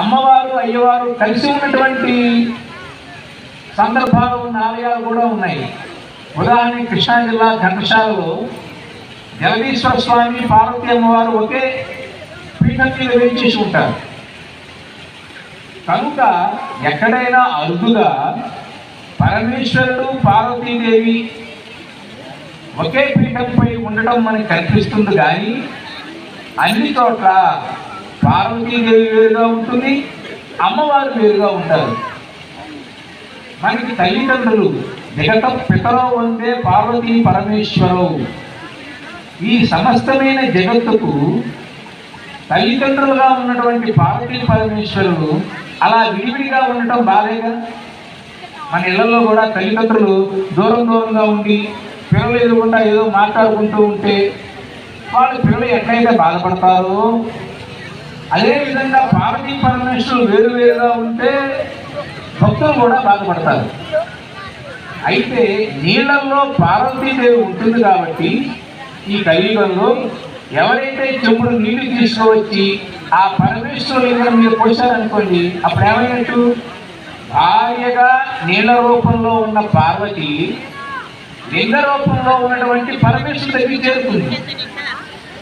అమ్మవారు అయ్యవారు కలిసి ఉన్నటువంటి సందర్భాలు ఉన్న ఆలయాలు కూడా ఉన్నాయి. ఉదాహరణకి కృష్ణా జిల్లా ఘంటసాలలో జగదీశ్వర స్వామి పార్వతీ అమ్మవారు ఒకే పీఠం మీద వేయించేసి ఉంటారు. కనుక ఎక్కడైనా అరుదుగా పరమేశ్వరుడు పార్వతీదేవి ఒకే పీఠంపై ఉండటం మనకి కనిపిస్తుంది కానీ అన్ని చోట్ల పార్వతీదేవి వేరుగా ఉంటుంది అమ్మవారు వేరుగా ఉంటారు. మనకి తల్లిదండ్రులు జగత పితలో ఉండే పార్వతీ పరమేశ్వరవు ఈ సమస్తమైన జగత్తుకు తల్లిదండ్రులుగా ఉన్నటువంటి పార్వతీ పరమేశ్వరుడు అలా విడివిడిగా ఉండటం బాలేగా మన ఇళ్ళలో కూడా తల్లిదండ్రులు దూరం దూరంగా ఉండి పిల్లలు ఎదురుకుండా ఏదో మాట్లాడుకుంటూ ఉంటే వాళ్ళు పిల్లలు ఎట్లయితే బాధపడతారో అదేవిధంగా పార్వతీ పరమేశ్వరులు వేరు వేరుగా ఉంటే భక్తులు కూడా బాధపడతారు. అయితే నీళ్ళల్లో పార్వతీదేవి ఉంటుంది కాబట్టి ఈ కలియుగంలో ఎవరైతే చెప్పుడు నీళ్ళు తీసుకువచ్చి ఆ పరమేశ్వరుడు మీరు మీద అప్పుడు ఏమైనట్టు భార్యగా నీళ్ళ రూపంలో ఉన్న పార్వతి లింగ రూపంలో ఉన్నటువంటి పరమేశ్వరుడు దగ్గరికి చేరుతుంది.